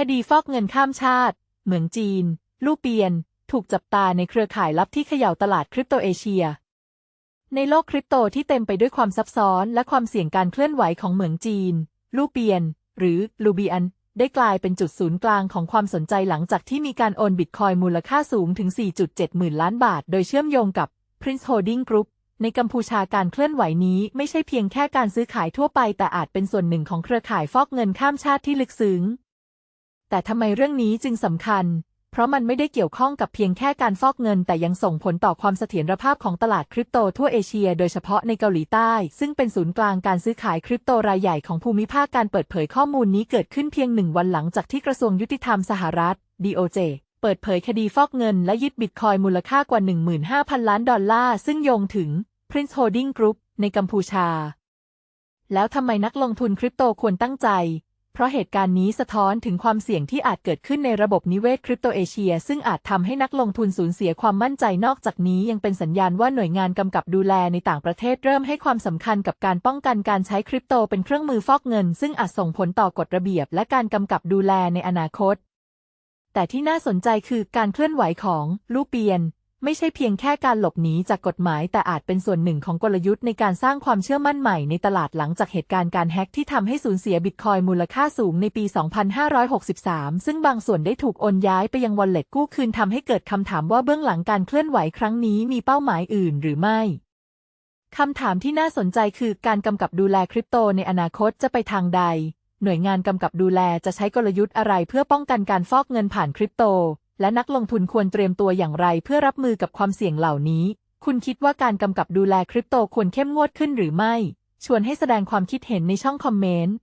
คดีฟอกเงินข้ามชาติ เหมืองจีน ลู่เปียน ถูกจับตาในเครือข่ายลับที่เขย่าตลาดคริปโตเอเชีย ในโลกคริปโตที่เต็มไปด้วยความซับซ้อนและความเสี่ยงการเคลื่อนไหวของเหมืองจีน ลู่เปียน หรือลูเบียน ได้กลายเป็นจุดศูนย์กลางของความสนใจหลังจากที่มีการโอนบิตคอยมูลค่าสูงถึง 4.7 หมื่นล้านบาท โดยเชื่อมโยงกับ Prince Holding Group ในกัมพูชาการเคลื่อนไหวนี้ไม่ใช่เพียงแค่การซื้อขายทั่วไป แต่อาจเป็นส่วนหนึ่งของเครือข่ายฟอกเงินข้ามชาติที่ลึกซึ้ง แต่ทำไมเรื่องนี้จึงสำคัญ เพราะมันไม่ได้เกี่ยวข้องกับเพียงแค่การฟอกเงิน แต่ยังส่งผลต่อความเสถียรภาพของตลาดคริปโตทั่วเอเชีย โดยเฉพาะในเกาหลีใต้ ซึ่งเป็นศูนย์กลางการซื้อขายคริปโตรายใหญ่ของภูมิภาคการเปิดเผยข้อมูลนี้เกิดขึ้นเพียงหนึ่งวันหลังจากที่กระทรวงยุติธรรมสหรัฐ DOJ เปิดเผยคดีฟอกเงินและยึดบิตคอยมูลค่ากว่า 15,000 ล้านดอลลาร์ซึ่งโยงถึง Prince Holding Group ในกัมพูชา แล้วทำไมนักลงทุนคริปโตควรตั้งใจ เพราะเหตุการณ์นี้สะท้อนถึงความเสี่ยงที่อาจเกิดขึ้นในระบบนิเวศคริปโตเอเชีย ซึ่งอาจทำให้นักลงทุนสูญเสียความมั่นใจนอกจากนี้ยังเป็นสัญญาณว่าหน่วยงานกำกับดูแลในต่างประเทศเริ่มให้ความสำคัญกับการป้องกันการใช้คริปโตเป็นเครื่องมือฟอกเงิน ซึ่งอาจส่งผลต่อกฎระเบียบ และการกำกับดูแลในอนาคต แต่ที่น่าสนใจคือการเคลื่อนไหวของลูเปียน ไม่ใช่เพียงแค่การหลบหนีจากกฎหมาย แต่อาจเป็นส่วนหนึ่งของกลยุทธ์ในการสร้างความเชื่อมั่นใหม่ในตลาดหลังจากเหตุการณ์การแฮ็กที่ทำให้สูญเสียบิตคอยมูลค่าสูงในปี 2563 ซึ่งบางส่วนได้ถูกโอนย้ายไปยังวอลเล็ตกู้คืนทำให้เกิดคำถามว่าเบื้องหลังการเคลื่อนไหวครั้งนี้มีเป้าหมายอื่นหรือไม่คำถามที่น่าสนใจคือการกำกับดูแลคริปโตในอนาคตจะไปทางใด หน่วยงานกำกับดูแลจะใช้กลยุทธ์อะไรเพื่อป้องกันการฟอกเงินผ่านคริปโต และนักลงทุนควรเตรียมตัวอย่างไรเพื่อรับมือกับความเสี่ยงเหล่านี้ คุณคิดว่าการกำกับดูแลคริปโตควรเข้มงวดขึ้นหรือไม่ ชวนให้แสดงความคิดเห็นในช่องคอมเมนต์